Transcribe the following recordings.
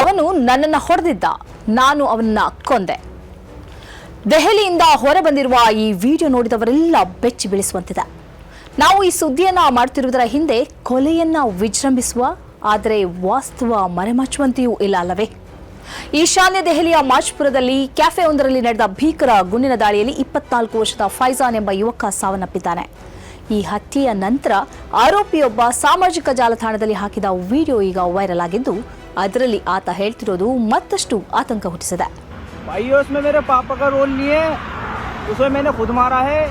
ಅವನು ನನ್ನನ್ನು ಹೊಡೆದಿದ್ದ. ನಾನು ಅವನನ್ನ ಕೊಂದೆ. ದೆಹಲಿಯಿಂದ ಹೊರಬಂದಿರುವ ಈ ವಿಡಿಯೋ ನೋಡಿದವರೆಲ್ಲ ಬೆಚ್ಚಿ ಬೀಳಿಸುವಂತಿದೆ. ನಾವು ಈ ಸುದ್ದಿಯನ್ನ ಮಾಡ್ತಿರುವುದರ ಹಿಂದೆ ಕೊಲೆಯನ್ನ ವಿಜೃಂಭಿಸುವ, ಆದರೆ ವಾಸ್ತವ ಮರೆಮಾಚುವಂತೆಯೂ ಇಲ್ಲ ಅಲ್ಲವೇ? ಈಶಾನ್ಯ ದೆಹಲಿಯ ಮಾಜ್ಪುರದಲ್ಲಿ ಕ್ಯಾಫೆ ಒಂದರಲ್ಲಿ ನಡೆದ ಭೀಕರ ಗುಂಡಿನ ದಾಳಿಯಲ್ಲಿ ಇಪ್ಪತ್ನಾಲ್ಕು ವರ್ಷದ ಫೈಜಾನ್ ಎಂಬ ಯುವಕ ಸಾವನ್ನಪ್ಪಿದ್ದಾನೆ. ಈ ಹತ್ಯೆಯ ನಂತರ ಆರೋಪಿಯೊಬ್ಬ ಸಾಮಾಜಿಕ ಜಾಲತಾಣದಲ್ಲಿ ಹಾಕಿದ ವಿಡಿಯೋ ಈಗ ವೈರಲ್ ಆಗಿದ್ದು ಅದರಲ್ಲಿ ಆತ ಹೇಳ್ತಿರೋದು ಮತ್ತಷ್ಟು ಆತಂಕ ಹುಟ್ಟಿಸಿದೆ भाई उसमें मेरे पापा का रोल नहीं है उसे मैंने खुद मारा है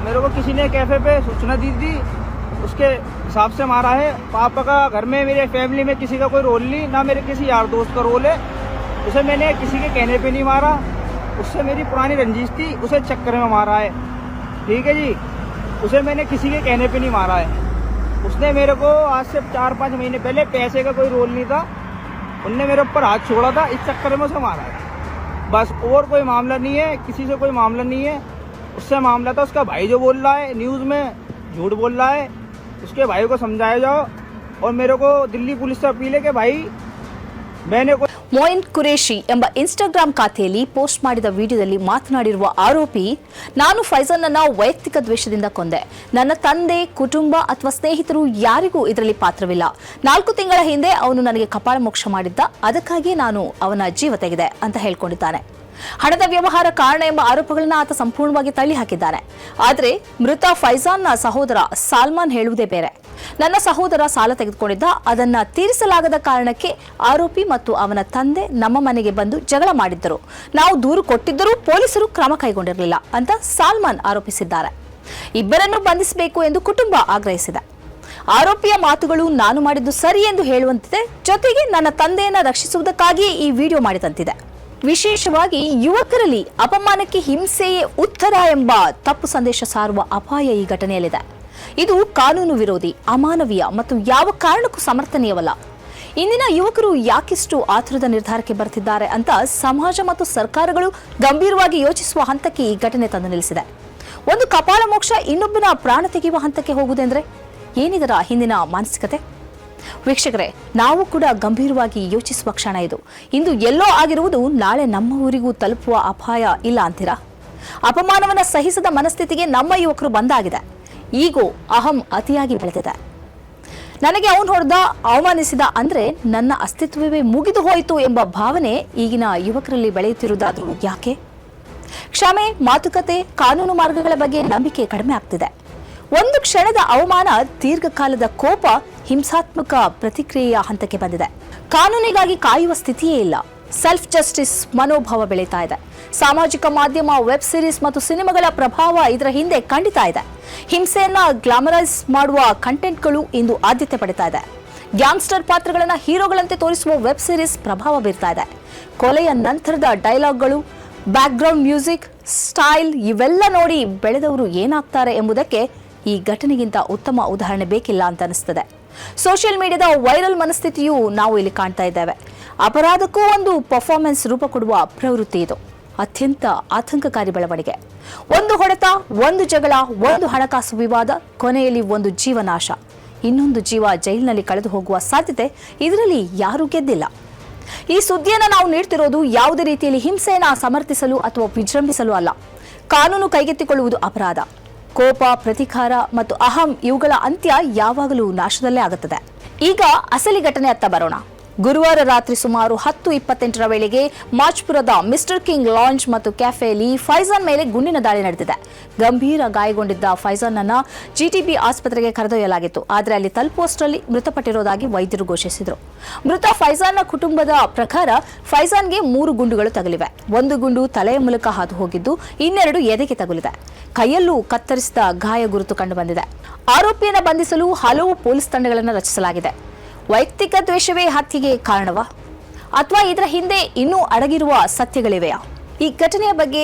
मेरे को किसी ने कैफे पे सूचना दी थी उसके हिसाब से मारा है पापा का घर में मेरे फैमिली में किसी का कोई रोल नहीं ना मेरे किसी यार दोस्त का रोल है उसे मैंने किसी के कहने पे नहीं मारा उससे मेरी पुरानी रंजिश थी उसे चक्कर में मारा है ठीक है जी उसे मैंने किसी के कहने पे नहीं मारा है उसने मेरे को आज से चार पाँच महीने पहले पैसे का कोई रोल नहीं था उनने मेरे ऊपर हाथ छोड़ा था, इस चक्कर में उसे मारा था। बस और कोई मामला नहीं है, किसी से कोई मामला नहीं है। उससे मामला था, उसका भाई जो बोल रहा है न्यूज़ में झूठ बोल रहा है, उसके भाई को समझाया जाओ। और मेरे को दिल्ली पुलिस से अपील है कि भाई ಮೊಯಿನ್ ಕುರೇಶಿ ಎಂಬ ಇನ್ಸ್ಟಾಗ್ರಾಂ ಖಾತೆಯಲ್ಲಿ ಪೋಸ್ಟ್ ಮಾಡಿದ ವಿಡಿಯೋದಲ್ಲಿ ಮಾತನಾಡಿರುವ ಆರೋಪಿ, ನಾನು ಫೈಜಲ್ನನ್ನ ವೈಯಕ್ತಿಕ ದ್ವೇಷದಿಂದ ಕೊಂದೆ. ನನ್ನ ತಂದೆ, ಕುಟುಂಬ ಅಥವಾ ಸ್ನೇಹಿತರು ಯಾರಿಗೂ ಇದರಲ್ಲಿ ಪಾತ್ರವಿಲ್ಲ. ನಾಲ್ಕು ತಿಂಗಳ ಹಿಂದೆ ಅವನು ನನಗೆ ಕಪಾಳ ಮೋಕ್ಷ ಮಾಡಿದ್ದ. ಅದಕ್ಕಾಗಿ ನಾನು ಅವನ ಜೀವ ತೆಗೆದೆ, ಅಂತ ಹೇಳ್ಕೊಂಡಿದ್ದಾನೆ. ಹಣದ ವ್ಯವಹಾರ ಕಾರಣ ಎಂಬ ಆರೋಪಗಳನ್ನು ಆತ ಸಂಪೂರ್ಣವಾಗಿ ತಳ್ಳಿ ಹಾಕಿದ್ದಾನೆ ಆದರೆ ಮೃತ ಫೈಜಾನ್ನ ಸಹೋದರ ಸಾಲ್ಮಾನ್ ಹೇಳುವುದೇ ಬೇರೆ. ನನ್ನ ಸಹೋದರ ಸಾಲ ತೆಗೆದುಕೊಂಡಿದ್ದ, ಅದನ್ನ ತೀರಿಸಲಾಗದ ಕಾರಣಕ್ಕೆ ಆರೋಪಿ ಮತ್ತು ಅವನ ತಂದೆ ನಮ್ಮ ಮನೆಗೆ ಬಂದು ಜಗಳ ಮಾಡಿದ್ದರು. ನಾವು ದೂರು ಕೊಟ್ಟಿದ್ದರೂ ಪೊಲೀಸರು ಕ್ರಮ ಕೈಗೊಂಡಿರಲಿಲ್ಲ ಅಂತ ಸಾಲ್ಮಾನ್ ಆರೋಪಿಸಿದ್ದಾರೆ. ಇಬ್ಬರನ್ನು ಬಂಧಿಸಬೇಕು ಎಂದು ಕುಟುಂಬ ಆಗ್ರಹಿಸಿದೆ. ಆರೋಪಿಯ ಮಾತುಗಳು ನಾನು ಮಾಡಿದ್ದು ಸರಿ ಎಂದು ಹೇಳುವಂತಿದೆ. ಜೊತೆಗೆ ನನ್ನ ತಂದೆಯನ್ನ ರಕ್ಷಿಸುವುದಕ್ಕಾಗಿಯೇ ಈ ವಿಡಿಯೋ ಮಾಡಿದಂತಿದೆ. ವಿಶೇಷವಾಗಿ ಯುವಕರಲ್ಲಿ ಅಪಮಾನಕ್ಕೆ ಹಿಂಸೆಯೇ ಉತ್ತರ ಎಂಬ ತಪ್ಪು ಸಂದೇಶ ಸಾರುವ ಅಪಾಯ ಈ ಘಟನೆಯಲ್ಲಿದೆ. ಇದು ಕಾನೂನು ವಿರೋಧಿ, ಅಮಾನವೀಯ ಮತ್ತು ಯಾವ ಕಾರಣಕ್ಕೂ ಸಮರ್ಥನೀಯವಲ್ಲ. ಇಂದಿನ ಯುವಕರು ಯಾಕಿಷ್ಟು ಆತುರದ ನಿರ್ಧಾರಕ್ಕೆ ಬರ್ತಿದ್ದಾರೆ ಅಂತ ಸಮಾಜ ಮತ್ತು ಸರ್ಕಾರಗಳು ಗಂಭೀರವಾಗಿ ಯೋಚಿಸುವ ಹಂತಕ್ಕೆ ಈ ಘಟನೆ ತಂದು ನಿಲ್ಲಿಸಿದೆ. ಒಂದು ಕಪಾಳ ಮೋಕ್ಷ ಇನ್ನೊಬ್ಬನ ಪ್ರಾಣ ತೆಗೆಯುವ ಹಂತಕ್ಕೆ ಹೋಗುವುದೆಂದ್ರೆ ಏನಿದರ ಹಿಂದಿನ ಮಾನಸಿಕತೆ? ವೀಕ್ಷಕರೇ, ನಾವು ಕೂಡ ಗಂಭೀರವಾಗಿ ಯೋಚಿಸುವ ಕ್ಷಣ ಇದು. ಇಂದು ಎಲ್ಲೋ ಆಗಿರುವುದು ನಾಳೆ ನಮ್ಮ ಊರಿಗೂ ತಲುಪುವ ಅಪಾಯ ಇಲ್ಲ ಅಂತೀರಾ? ಅಪಮಾನವನ್ನು ಸಹಿಸದ ಮನಸ್ಥಿತಿಗೆ ನಮ್ಮ ಯುವಕರು ಬಂದಾಗಿದೆ. ಈಗೋ ಅಹಂ ಅತಿಯಾಗಿ ಬೆಳೆದಿದೆ. ನನಗೆ ಅವನು ಹೊಡೆದ, ಅವಮಾನಿಸಿದ ಅಂದ್ರೆ ನನ್ನ ಅಸ್ತಿತ್ವವೇ ಮುಗಿದು ಹೋಯಿತು ಎಂಬ ಭಾವನೆ ಈಗಿನ ಯುವಕರಲ್ಲಿ ಬೆಳೆಯುತ್ತಿರುವುದಾದರೂ ಯಾಕೆ? ಕ್ಷಮೆ, ಮಾತುಕತೆ, ಕಾನೂನು ಮಾರ್ಗಗಳ ಬಗ್ಗೆ ನಂಬಿಕೆ ಕಡಿಮೆ ಆಗ್ತಿದೆ. ಒಂದು ಕ್ಷಣದ ಅವಮಾನ, ದೀರ್ಘಕಾಲದ ಕೋಪ, ಹಿಂಸಾತ್ಮಕ ಪ್ರತಿಕ್ರಿಯೆಯ ಹಂತಕ್ಕೆ ಬಂದಿದೆ. ಕಾನೂನಿಗಾಗಿ ಕಾಯುವ ಸ್ಥಿತಿಯೇ ಇಲ್ಲ. ಸೆಲ್ಫ್ ಜಸ್ಟಿಸ್ ಮನೋಭಾವ ಬೆಳೀತಾ ಇದೆ. ಸಾಮಾಜಿಕ ಮಾಧ್ಯಮ ವೆಬ್ ಸಿರೀಸ್ ಮತ್ತು ಸಿನಿಮಾಗಳ ಪ್ರಭಾವ ಇದರ ಹಿಂದೆ ಖಂಡಿತ ಇದೆ. ಹಿಂಸೆಯನ್ನ ಗ್ಲಾಮರೈಸ್ ಮಾಡುವ ಕಂಟೆಂಟ್ಗಳು ಇಂದು ಆದ್ಯತೆ ಪಡಿತಾ ಇದೆ. ಗ್ಯಾಂಗ್ಸ್ಟರ್ ಪಾತ್ರಗಳನ್ನ ಹೀರೋಗಳಂತೆ ತೋರಿಸುವ ವೆಬ್ ಸಿರೀಸ್ ಪ್ರಭಾವ ಬೀರ್ತಾ ಇದೆ. ಕೊಲೆಯ ನಂತರದ ಡೈಲಾಗ್ಗಳು ಬ್ಯಾಕ್ಗ್ರೌಂಡ್ ಮ್ಯೂಸಿಕ್ ಸ್ಟೈಲ್ ಇವೆಲ್ಲ ನೋಡಿ ಬೆಳೆದವರು ಏನಾಗ್ತಾರೆ ಎಂಬುದಕ್ಕೆ ಈ ಘಟನೆಗಿಂತ ಉತ್ತಮ ಉದಾಹರಣೆ ಬೇಕಿಲ್ಲ ಅಂತ ಅನಿಸ್ತದೆ. ಸೋಷಿಯಲ್ ಮೀಡಿಯಾದ ವೈರಲ್ ಮನಸ್ಥಿತಿಯು ನಾವು ಇಲ್ಲಿ ಕಾಣ್ತಾ ಇದ್ದೇವೆ. ಅಪರಾಧಕ್ಕೂ ಒಂದು ಪರ್ಫಾರ್ಮೆನ್ಸ್ ರೂಪ ಕೊಡುವ ಪ್ರವೃತ್ತಿ ಇದು. ಅತ್ಯಂತ ಆತಂಕಕಾರಿ ಬೆಳವಣಿಗೆ. ಒಂದು ಹೊಡೆತ, ಒಂದು ಜಗಳ, ಒಂದು ಹಣಕಾಸು ವಿವಾದ, ಕೊನೆಯಲ್ಲಿ ಒಂದು ಜೀವನಾಶ. ಇನ್ನೊಂದು ಜೀವ ಜೈಲಿನಲ್ಲಿ ಕಳೆದು ಹೋಗುವ ಸಾಧ್ಯತೆ ಇದರಲ್ಲಿ ಯಾರೂ ಗೆದ್ದಿಲ್ಲ. ಈ ಸುದ್ದಿಯನ್ನು ನಾವು ನೀಡ್ತಿರೋದು ಯಾವುದೇ ರೀತಿಯಲ್ಲಿ ಹಿಂಸೆಯನ್ನು ಸಮರ್ಥಿಸಲು ಅಥವಾ ವಿಜೃಂಭಿಸಲು ಅಲ್ಲ. ಕಾನೂನು ಕೈಗೆತ್ತಿಕೊಳ್ಳುವುದು ಅಪರಾಧ. ಕೋಪ ಪ್ರತಿಕಾರ ಮತ್ತು ಅಹಂ ಇವುಗಳ ಅಂತ್ಯ ಯಾವಾಗಲೂ ನಾಶದಲ್ಲೇ ಆಗುತ್ತದೆ. ಈಗ ಅಸಲಿ ಘಟನೆ ಅತ್ತ ಬರೋಣ. ಗುರುವಾರ ರಾತ್ರಿ ಸುಮಾರು ಹತ್ತು ಇಪ್ಪತ್ತೆಂಟರ ವೇಳೆಗೆ ಮಾಜ್ಪುರದ ಮಿಸ್ಟರ್ ಕಿಂಗ್ ಲಾಂಚ್ ಮತ್ತು ಕ್ಯಾಫೆಯಲ್ಲಿ ಫೈಜಾನ್ ಮೇಲೆ ಗುಂಡಿನ ದಾಳಿ ನಡೆದಿದೆ. ಗಂಭೀರ ಗಾಯಗೊಂಡಿದ್ದ ಫೈಜಾನ್ ಅನ್ನ ಜಿಟಿಬಿ ಆಸ್ಪತ್ರೆಗೆ ಕರೆದೊಯ್ಯಲಾಗಿತ್ತು. ಆದರೆ ಅಲ್ಲಿ ತಲುಪುವಷ್ಟರಲ್ಲಿ ಮೃತಪಟ್ಟಿರೋದಾಗಿ ವೈದ್ಯರು ಘೋಷಿಸಿದರು. ಮೃತ ಫೈಜಾನ್ನ ಕುಟುಂಬದ ಪ್ರಕಾರ ಫೈಜಾನ್ಗೆ ಮೂರು ಗುಂಡುಗಳು ತಗುಲಿವೆ. ಒಂದು ಗುಂಡು ತಲೆಯ ಮೂಲಕ ಹಾದು ಹೋಗಿದ್ದು ಇನ್ನೆರಡು ಎದೆಗೆ ತಗುಲಿದೆ. ಕೈಯಲ್ಲೂ ಕತ್ತರಿಸಿದ ಗಾಯ ಗುರುತು ಕಂಡುಬಂದಿದೆ ಆರೋಪಿಯನ್ನು ಬಂಧಿಸಲು ಹಲವು ಪೊಲೀಸ್ ತಂಡಗಳನ್ನು ರಚಿಸಲಾಗಿದೆ. ವೈಯಕ್ತಿಕ ದ್ವೇಷವೇ ಹತ್ಯೆಗೆ ಕಾರಣವಾ? ಅಥವಾ ಇದರ ಹಿಂದೆ ಇನ್ನೂ ಅಡಗಿರುವ ಸತ್ಯಗಳಿವೆಯಾ? ಈ ಘಟನೆಯ ಬಗ್ಗೆ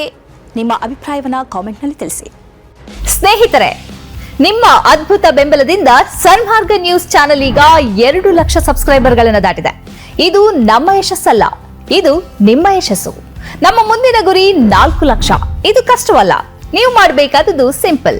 ನಿಮ್ಮ ಅಭಿಪ್ರಾಯವನ್ನು ಕಾಮೆಂಟ್ನಲ್ಲಿ ತಿಳಿಸಿ. ಸ್ನೇಹಿತರೆ, ನಿಮ್ಮ ಅದ್ಭುತ ಬೆಂಬಲದಿಂದ ಸನ್ಮಾರ್ಗ ನ್ಯೂಸ್ ಚಾನೆಲ್ ಈಗ ಎರಡು ಲಕ್ಷ ಸಬ್ಸ್ಕ್ರೈಬರ್ಗಳನ್ನು ದಾಟಿದೆ. ಇದು ನಮ್ಮ ಯಶಸ್ಸಲ್ಲ, ಇದು ನಿಮ್ಮ ಯಶಸ್ಸು. ನಮ್ಮ ಮುಂದಿನ ಗುರಿ ನಾಲ್ಕು ಲಕ್ಷ. ಇದು ಕಷ್ಟವಲ್ಲ, ನೀವು ಮಾಡಬೇಕಾದದ್ದು ಸಿಂಪಲ್.